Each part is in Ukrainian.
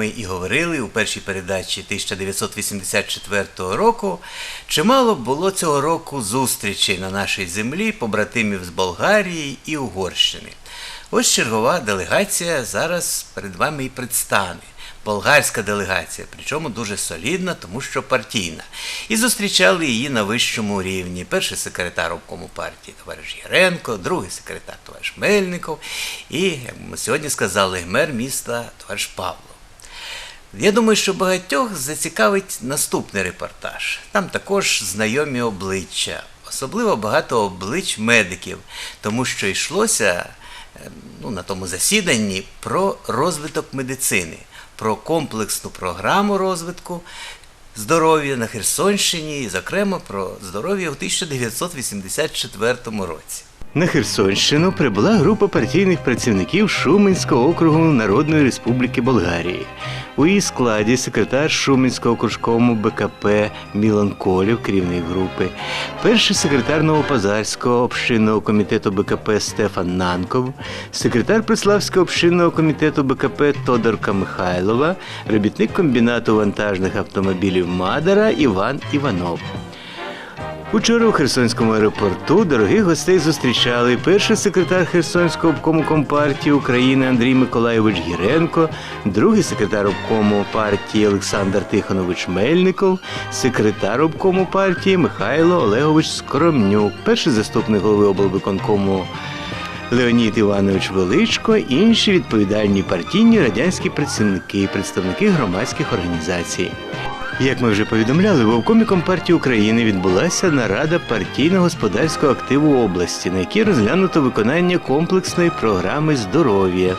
Ми і говорили у першій передачі 1984 року, чимало було цього року зустрічей на нашій землі побратимів з Болгарії і Угорщини. Ось чергова делегація зараз перед вами і предстане. Болгарська делегація, причому дуже солідна, тому що партійна. І зустрічали її на вищому рівні. Перший секретар обкому партії товариш Яренко, другий секретар товариш Мельников і, як ми сьогодні сказали, мер міста товариш Павло. Я думаю, що багатьох зацікавить наступний репортаж. Там також знайомі обличчя, особливо багато облич медиків, тому що йшлося е, ну, на тому засіданні про розвиток медицини, про комплексну програму розвитку здоров'я на Херсонщині і, зокрема, про здоров'я у 1984 році. На Херсонщину прибула група партійних працівників Шуменського округу Народної Республіки Болгарії. У її складі секретар Шуменського окружковому БКП Мілан Колів, керівник групи, перший секретар Новопазарського общинного комітету БКП Стефан Нанков, секретар Преславського общинного комітету БКП Тодорка Михайлова, робітник комбінату вантажних автомобілів Мадара Іван Іванов. Учора у Херсонському аеропорту дорогих гостей зустрічали перший секретар Херсонського обкому компартії України Андрій Миколайович Гіренко, другий секретар обкому партії Олександр Тихонович Мельников, секретар обкому партії Михайло Олегович Скоромнюк, перший заступник голови облвиконкому Леонід Іванович Величко, інші відповідальні партійні радянські працівники, представники громадських організацій. Як ми вже повідомляли, в обкомі Компартії України відбулася нарада партійно-господарського активу області, на якій розглянуто виконання комплексної програми здоров'я.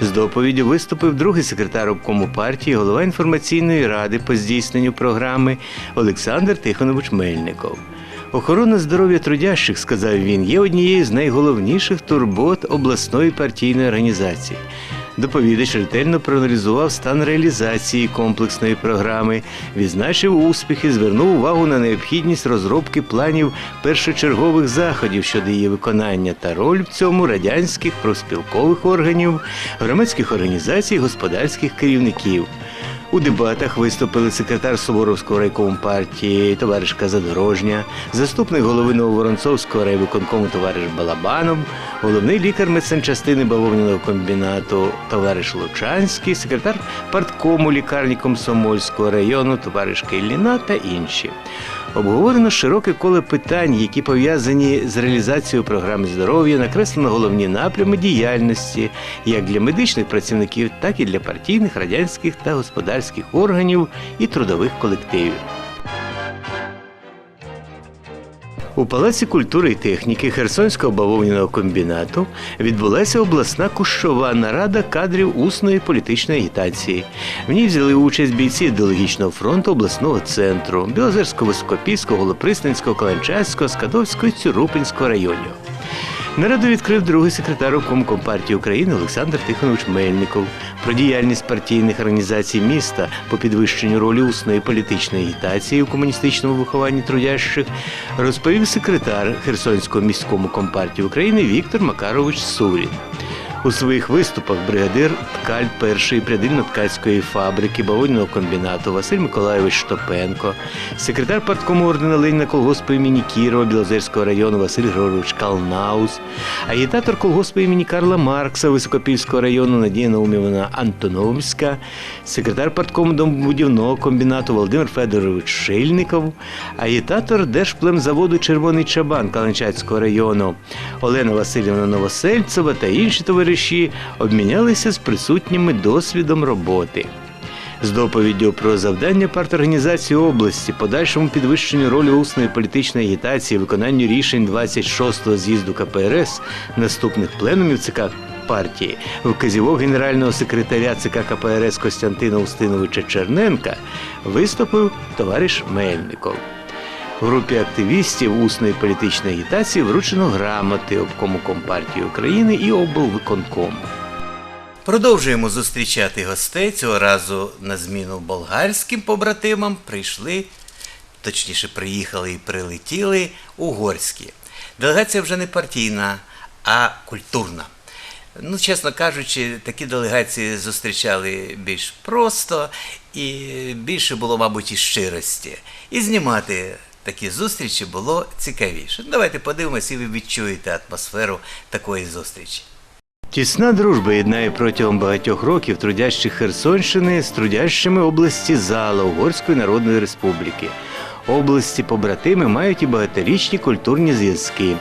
З доповіддю виступив другий секретар обкому партії, голова інформаційної ради по здійсненню програми Олександр Тихонович Мельников. Охорона здоров'я трудящих, сказав він, є однією з найголовніших турбот обласної партійної організації. Доповідач ретельно проаналізував стан реалізації комплексної програми, відзначив успіхи, звернув увагу на необхідність розробки планів першочергових заходів щодо її виконання та роль в цьому радянських профспілкових органів, громадських організацій, господарських керівників. У дебатах виступили секретар Суворовського райкому партії товаришка Задорожня, заступник голови Нововоронцовського райвиконкому товариш Балабанов, головний лікар медсанчастини бавовняного комбінату товариш Лучанський, секретар парткому лікарні Комсомольського району товариш Килліна та інші. Обговорено широке коло питань, які пов'язані з реалізацією програми здоров'я, накреслено головні напрями діяльності як для медичних працівників, так і для партійних, радянських та господарських органів і трудових колективів. У Палаці культури і техніки Херсонського бавовняного комбінату відбулася обласна кущова нарада кадрів усної політичної агітації. В ній взяли участь бійці ідеологічного фронту обласного центру Білозерського, Високопільського, Голопристанського, Каланчацького, Скадовського і Цюрупинського районів. Нараду відкрив другий секретар обкому Компартії України Олександр Тихонович Мельников. Про діяльність партійних організацій міста по підвищенню ролі усної політичної агітації у комуністичному вихованні трудящих розповів секретар Херсонського міському компартії України Віктор Макарович Сурін. У своїх виступах бригадир ткаль першої прядильно-ткацької фабрики бавовняного комбінату Василь Миколайович Штопенко, секретар парткому ордена Леніна колгоспу імені Кірова Білозерського району Василь Григорович Калнаус, агітатор колгоспу імені Карла Маркса Високопільського району Надія Наумівна Антономська, секретар парткому домобудівного комбінату Володимир Федорович Шильников, агітатор Держплемзаводу Червоний Чабан Каланчацького району Олена Васильівна Новосельцева та інші товариші обмінялися з присутніми досвідом роботи. З доповіддю про завдання парторганізації області, подальшому підвищенню ролі усної політичної агітації, виконанню рішень 26-го з'їзду КПРС, наступних пленумів ЦК партії, вказівок генерального секретаря ЦК КПРС Костянтина Устиновича Черненка, виступив товариш Мельников. Групі активістів усної політичної агітації вручено грамоти обкому Компартії України і облвиконкому. Продовжуємо зустрічати гостей. Цього разу на зміну болгарським побратимам прийшли, точніше, приїхали і прилетіли угорські. Делегація вже не партійна, а культурна. Ну, чесно кажучи, такі делегації зустрічали більш просто і більше було, мабуть, і щирості. І знімати такі зустрічі було цікавіше. Ну, Давайте подивимося, і ви відчуєте атмосферу такої зустрічі. Тісна дружба єднає протягом багатьох років трудящих Херсонщини з трудящими області Зала Угорської Народної Республіки. Області побратими мають і багаторічні культурні зв'язки.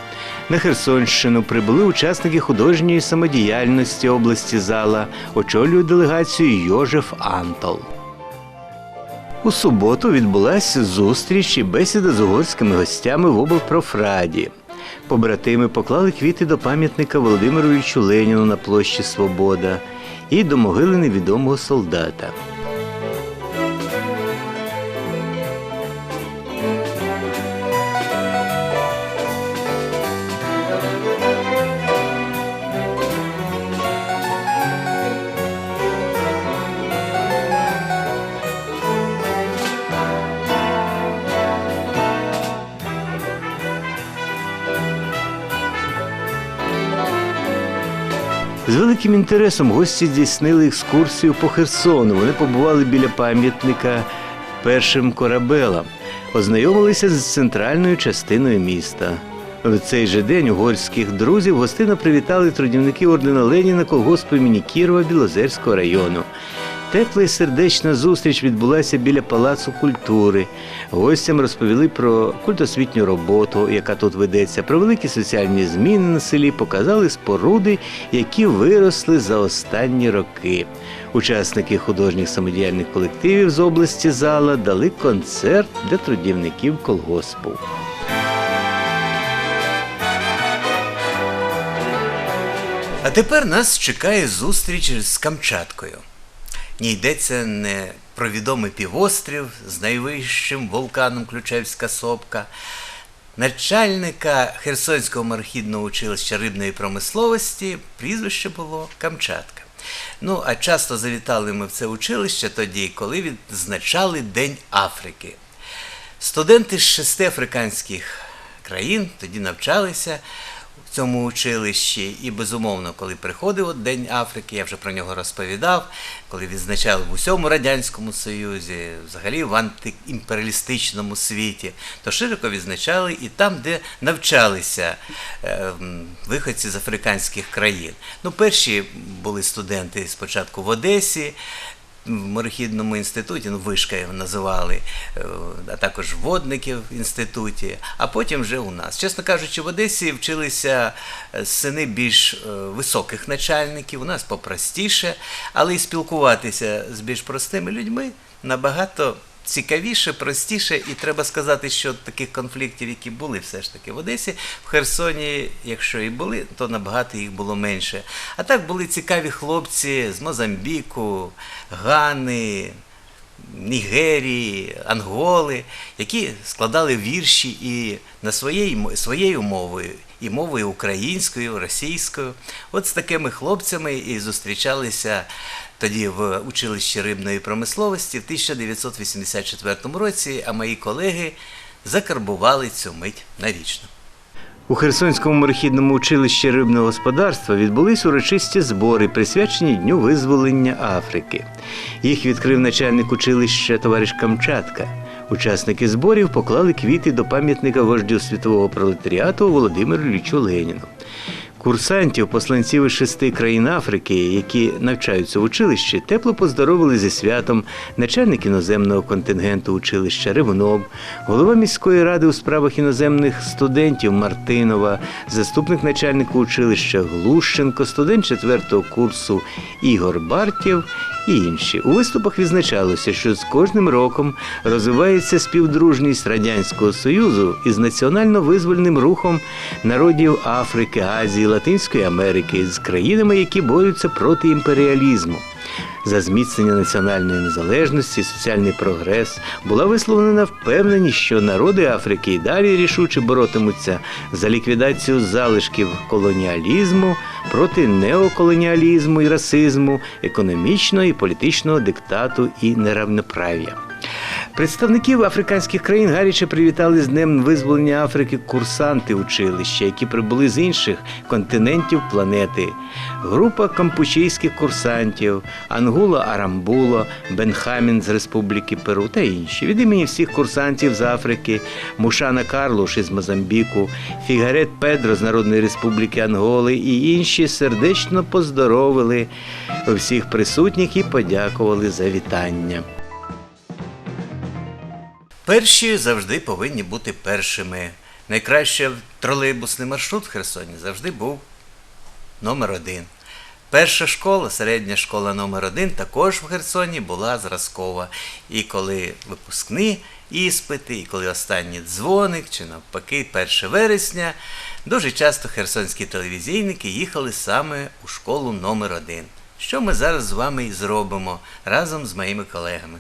На Херсонщину прибули учасники художньої самодіяльності області Зала, очолює делегацію Йожеф Антол. У суботу відбулася зустріч і бесіда з угорськими гостями в облпрофраді. Побратими поклали квіти до пам'ятника Володимировичу Леніну на площі Свобода і до могили невідомого солдата. З великим інтересом гості здійснили екскурсію по Херсону. Вони побували біля пам'ятника першим корабелам, ознайомилися з центральною частиною міста. В цей же день угорських друзів гостина привітали трудівники ордена Леніна колгоспу імені Кірова Білозерського району. Тепла і сердечна зустріч відбулася біля Палацу культури. Гостям розповіли про культосвітню роботу, яка тут ведеться, про великі соціальні зміни на селі, показали споруди, які виросли за останні роки. Учасники художніх самодіяльних колективів з області зала дали концерт для трудівників колгоспу. А тепер нас чекає зустріч з Камчаткою. Ні йдеться не про відомий півострів з найвищим вулканом Ключевська сопка, начальника Херсонського мархідного училища рибної промисловості прізвище було Камчатка. Ну, а часто завітали ми в це училище тоді, коли відзначали День Африки. Студенти з шести африканських країн тоді навчалися цьому училищі. І, безумовно, коли приходив День Африки, я вже про нього розповідав, коли відзначали в усьому Радянському Союзі, взагалі в антиімперіалістичному світі, то широко відзначали і там, де навчалися е, виходці з африканських країн. Ну, перші були студенти спочатку в Одесі, в морехідному інституті, ну, вишка його називали, е, а також водників в інституті, а потім вже у нас. Чесно кажучи, в Одесі вчилися е, сини більш е, високих начальників, у нас попростіше, але і спілкуватися з більш простими людьми набагато цікавіше, простіше, і треба сказати, що таких конфліктів, які були все ж таки в Одесі, в Херсоні, якщо і були, то набагато їх було менше. А так були цікаві хлопці з Мозамбіку, Гани, Нігерії, Анголи, які складали вірші і на своєї, мо- своєю мовою, і мовою українською, російською. От з такими хлопцями і зустрічалися тоді в училищі рибної промисловості в 1984 році, а мої колеги закарбували цю мить навічно. У Херсонському морехідному училищі рибного господарства відбулись урочисті збори, присвячені Дню визволення Африки. Їх відкрив начальник училища товариш Камчатка. Учасники зборів поклали квіти до пам'ятника вождю світового пролетаріату Володимиру Іллічу Леніну. Курсантів, посланців із шести країн Африки, які навчаються в училищі, тепло поздоровили зі святом начальник іноземного контингенту училища Ревунов, голова міської ради у справах іноземних студентів Мартинова, заступник начальника училища Глущенко, студент четвертого курсу Ігор Бартєв і інші. У виступах відзначалося, що з кожним роком розвивається співдружність Радянського Союзу із національно-визвольним рухом народів Африки, Азії, Латинської Америки з країнами, які борються проти імперіалізму. За зміцнення національної незалежності, соціальний прогрес була висловлена впевненість, що народи Африки і далі рішуче боротимуться за ліквідацію залишків колоніалізму проти неоколоніалізму і расизму, економічного і політичного диктату і неравноправ'я. Представників африканських країн гаряче привітали з Днем визволення Африки курсанти училища, які прибули з інших континентів планети. Група кампучійських курсантів, Ангула Арамбуло, Бенхамін з Республіки Перу та інші. Від імені всіх курсантів з Африки, Мушана Карлуш із Мозамбіку, Фігарет Педро з Народної Республіки Анголи і інші сердечно поздоровили всіх присутніх і подякували за вітання. Перші завжди повинні бути першими. Найкраще тролейбусний маршрут в Херсоні завжди був номер один. Перша школа, середня школа номер один, також в Херсоні була зразкова. І коли випускні іспити, і коли останній дзвоник, чи навпаки, 1 вересня, дуже часто херсонські телевізійники їхали саме у школу номер один. Що ми зараз з вами і зробимо разом з моїми колегами.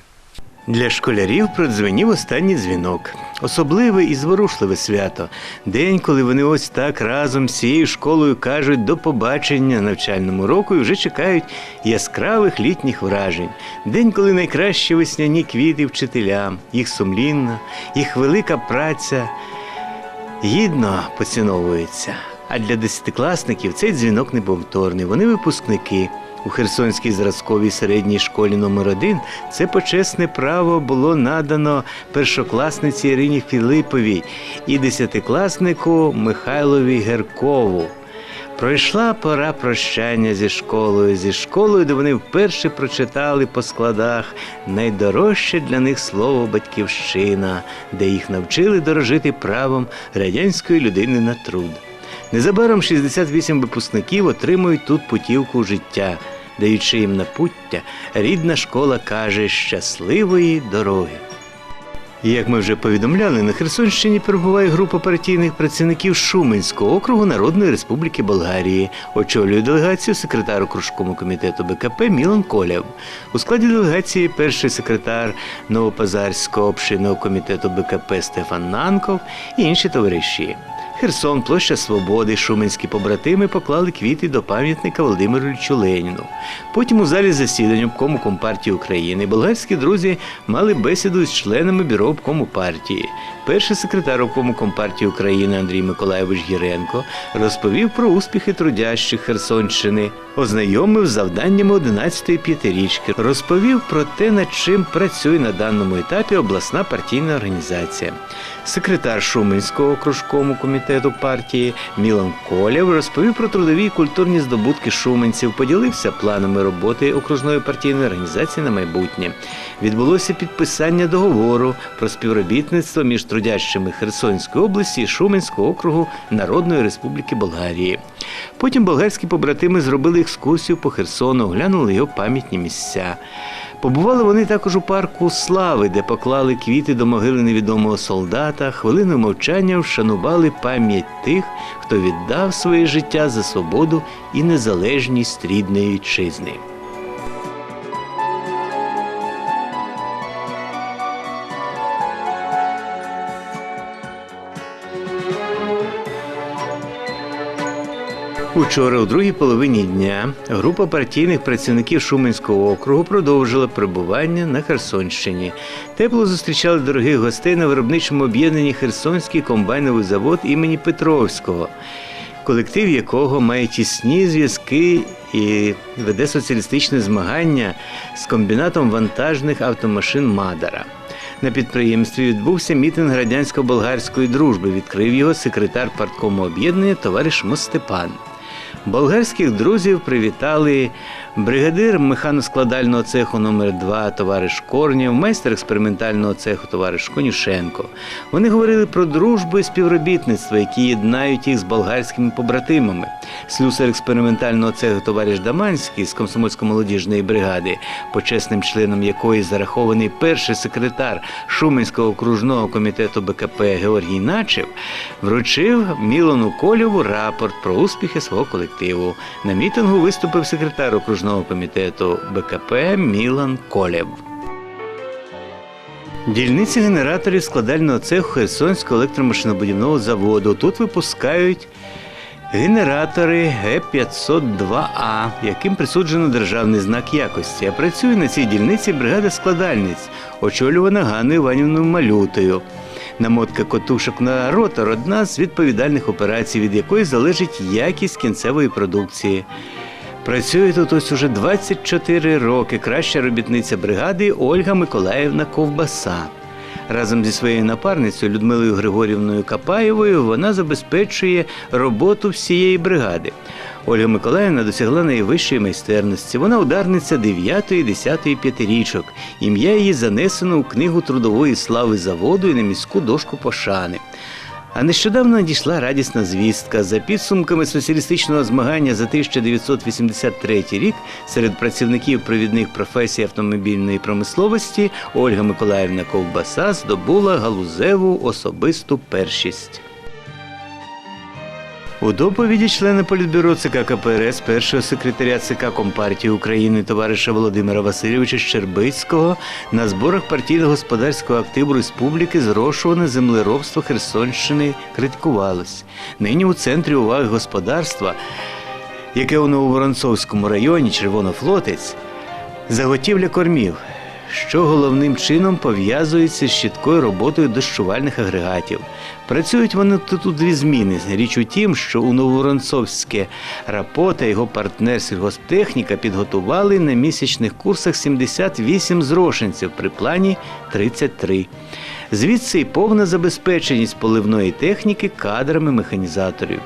Для школярів продзвенів останній дзвінок. Особливе і зворушливе свято. День, коли вони ось так разом з цією школою кажуть до побачення навчальному року і вже чекають яскравих літніх вражень. День, коли найкращі весняні квіти вчителям, їх сумлінна, їх велика праця гідно поціновується. А для десятикласників цей дзвінок неповторний. Вони випускники. У Херсонській зразковій середній школі номер 1 це почесне право було надано першокласниці Ірині Філиповій і десятикласнику Михайлові Геркову. Пройшла пора прощання зі школою, зі школою, де вони вперше прочитали по складах найдорожче для них слово батьківщина, де їх навчили дорожити правом радянської людини на труд. Незабаром 68 випускників отримують тут путівку життя, даючи їм напуття, рідна школа каже щасливої дороги. Як ми вже повідомляли, на Херсонщині перебуває група партійних працівників Шуменського округу Народної Республіки Болгарії. Очолює делегацію секретар окружкому комітету БКП Мілан Коляв. У складі делегації перший секретар Новопазарського общинного комітету БКП Стефан Нанков і інші товариші. Херсон, площа Свободи, шуменські побратими поклали квіти до пам'ятника Володимиру Ільчу Леніну. Потім у залі засідань обкому Компартії України болгарські друзі мали бесіду з членами бюро обкому партії. Перший секретар обкому Компартії України Андрій Миколаєвич Гіренко розповів про успіхи трудящих Херсонщини, ознайомив з завданнями 11-ї п'ятирічки, розповів про те, над чим працює на даному етапі обласна партійна організація. Секретар Шуменського окружкому комітету партії Мілан Колєв розповів про трудові і культурні здобутки шуменців, поділився планами роботи окружної партійної організації на майбутнє. Відбулося підписання договору про співробітництво між трудящими Херсонської області і Шуменського округу Народної Республіки Болгарії. Потім болгарські побратими зробили екскурсію по Херсону, оглянули його пам'ятні місця. Побували вони також у парку Слави, де поклали квіти до могили невідомого солдата, хвилиною мовчання вшанували пам'ять тих, хто віддав своє життя за свободу і незалежність рідної вітчизни. Учора, у другій половині дня, група партійних працівників Шуменського округу продовжила перебування на Херсонщині. Тепло зустрічали дорогих гостей на виробничому об'єднанні Херсонський комбайновий завод імені Петровського, колектив якого має тісні зв'язки і веде соціалістичне змагання з комбінатом вантажних автомашин Мадара. На підприємстві відбувся мітинг радянсько-болгарської дружби. Відкрив його секретар парткому об'єднання товариш Мостепан. Болгарських друзів привітали бригадир механоскладального цеху номер 2 товариш Корнєв, майстер експериментального цеху товариш Конюшенко. Вони говорили про дружбу і співробітництво, які єднають їх з болгарськими побратимами. Слюсар експериментального цеху товариш Даманський з комсомольсько-молодіжної бригади, почесним членом якої зарахований перший секретар Шуменського окружного комітету БКП Георгій Начев, вручив Мілону Кольову рапорт про успіхи свого колективу. На мітингу виступив секретар окружного комітету БКП Мілан Колєв. Дільниці генераторів складального цеху Херсонського електромашинобудівного заводу. Тут випускають Генератори Г-502А, яким присуджено державний знак якості, а працює на цій дільниці бригада складальниць, очолювана Ганною Іванівною Малютою. Намотка котушок на ротор одна з відповідальних операцій, від якої залежить якість кінцевої продукції. Працює тут ось уже 24 роки краща робітниця бригади Ольга Миколаївна Ковбаса. Разом зі своєю напарницею Людмилою Григорівною Капаєвою вона забезпечує роботу всієї бригади. Ольга Миколаївна досягла найвищої майстерності. Вона ударниця 9-10 п'ятирічок. Ім'я її занесено у книгу трудової слави заводу і на міську дошку пошани. А нещодавно надійшла радісна звістка. За підсумками соціалістичного змагання за 1983 рік серед працівників провідних професій автомобільної промисловості Ольга Миколаївна Ковбаса здобула галузеву особисту першість. У доповіді члена політбюро ЦК КПРС, першого секретаря ЦК Компартії України товариша Володимира Васильовича Щербицького на зборах партійно-господарського активу республіки зрошуване землеробство Херсонщини критикувалось. Нині у центрі уваги господарства, яке у Нововоронцовському районі Червонофлотець, заготівля кормів, що головним чином пов'язується з чіткою роботою дощувальних агрегатів. Працюють вони тут у дві зміни. Річ у тім, що у Новоронцовське РАПО та його партнер сільгосптехніка підготували на місячних курсах 78 зрошенців при плані 33. Звідси й повна забезпеченість поливної техніки кадрами механізаторів.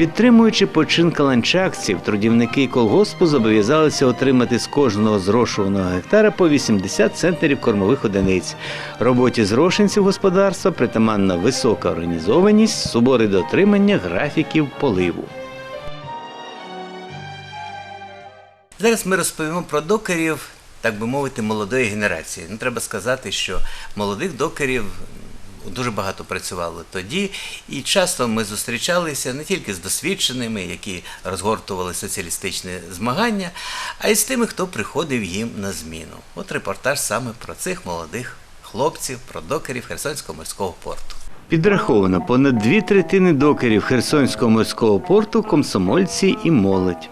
Підтримуючи почин каланчакців, трудівники колгоспу зобов'язалися отримати з кожного зрошуваного гектара по 80 центнерів кормових одиниць. Роботі зрошенців господарства притаманна висока організованість, суворе дотримання графіків поливу. Зараз ми розповімо про докерів, так би мовити, молодої генерації. Ну, треба сказати, що молодих докерів дуже багато працювало тоді, і часто ми зустрічалися не тільки з досвідченими, які розгортували соціалістичне змагання, а й з тими, хто приходив їм на зміну. От репортаж саме про цих молодих хлопців, про докерів Херсонського морського порту. Підраховано понад дві третини докерів Херсонського морського порту комсомольці і молодь.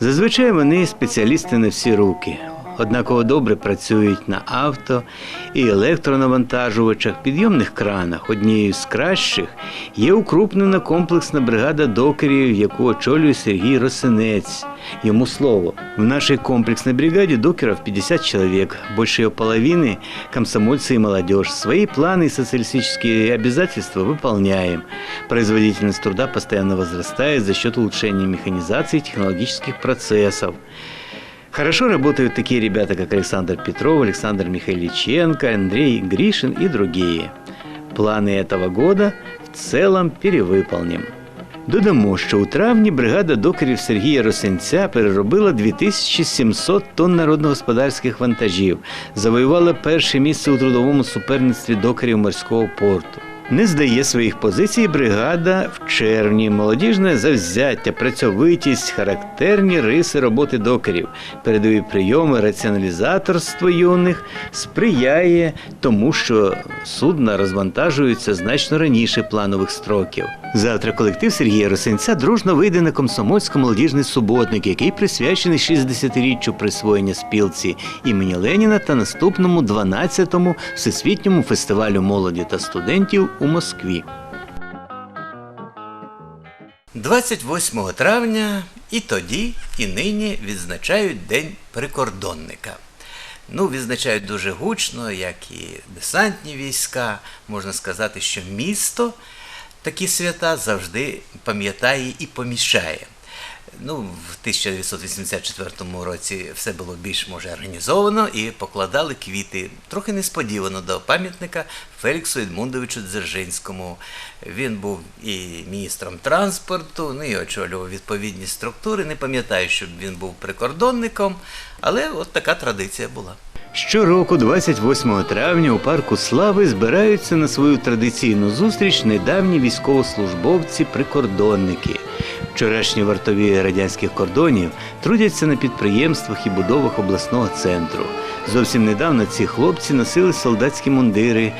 Зазвичай вони спеціалісти на всі руки Однаково добре працюють на авто і електронавантажувачах, підйомних кранах. Однією з кращих є укрупнена комплексна бригада докерів, яку очолює Сергій Росинець. Ему слово. В нашей комплексной бригаде докеров 50 человек, больше ее половины – комсомольцы и молодежь. Свои планы и социалистические обязательства выполняем. Производительность труда постоянно возрастает за счет улучшения механизации и технологических процессов. Хорошо работают такие ребята, как Александр Петров, Александр Михайличенко, Андрей Гришин и другие. Планы этого года в целом перевыполним. Додамо, що у травні бригада докерів Сергія Росенця переробила 2700 тонн народногосподарських вантажів, завоювала перше місце у трудовому суперництві докерів морського порту. Не здає своїх позицій бригада в червні. Молодіжне завзяття, працьовитість, характерні риси роботи докерів, передові прийоми, раціоналізаторство юних сприяє тому, що судна розвантажуються значно раніше планових строків. Завтра колектив Сергія Росинця дружно вийде на комсомольсько-молодіжний суботник, який присвячений 60-річчю присвоєння спілці імені Леніна та наступному 12-му всесвітньому фестивалю молоді та студентів у Москві. 28 травня і тоді, і нині відзначають День прикордонника. Ну, відзначають дуже гучно, як і десантні війська. Можна сказати, що місто такі свята завжди пам'ятає і поміщає. Ну, в 1984 році все було більш може організовано і покладали квіти трохи несподівано до пам'ятника Феліксу Едмундовичу Дзержинському. Він був і міністром транспорту, ну і очолював відповідні структури. Не пам'ятаю, щоб він був прикордонником, але от така традиція була. Щороку, 28 травня, у парку Слави збираються на свою традиційну зустріч недавні військовослужбовці-прикордонники. Вчорашні вартові радянських кордонів трудяться на підприємствах і будовах обласного центру. Зовсім недавно ці хлопці носили солдатські мундири,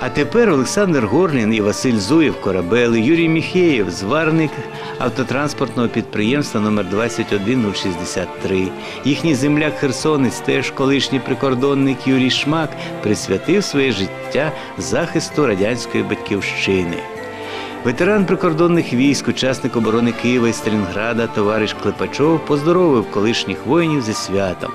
А тепер Олександр Горлін і Василь Зуєв, корабели, Юрій Міхеєв, зварник автотранспортного підприємства номер 21063. Їхній земляк Херсонець, теж колишній прикордонник Юрій Шмак, присвятив своє життя захисту радянської батьківщини. Ветеран прикордонних військ, учасник оборони Києва і Сталінграда, товариш Клепачов поздоровив колишніх воїнів зі святом.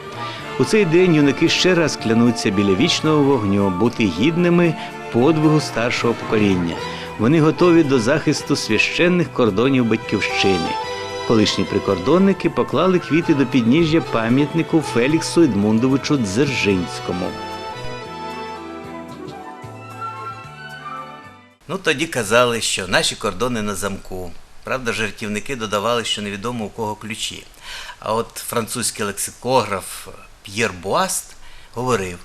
У цей день юнаки ще раз клянуться біля вічного вогню бути гідними подвигу старшого покоління. Вони готові до захисту священних кордонів батьківщини. Колишні прикордонники поклали квіти до підніжжя пам'ятнику Феліксу Едмундовичу Дзержинському. Ну тоді казали, що наші кордони на замку. Правда, жартівники додавали, що невідомо у кого ключі. А от французький лексикограф П'єр Буаст говорив: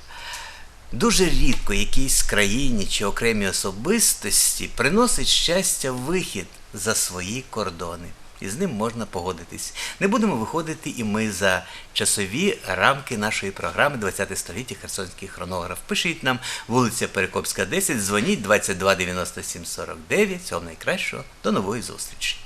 дуже рідко якійсь країні чи окремій особистості приносить щастя вихід за свої кордони. І з ним можна погодитись. Не будемо виходити і ми за часові рамки нашої програми 20 століття Херсонський хронограф. Пишіть нам вулиця Перекопська, 10, дзвоніть 22 97 49. Всього найкращого. До нової зустрічі.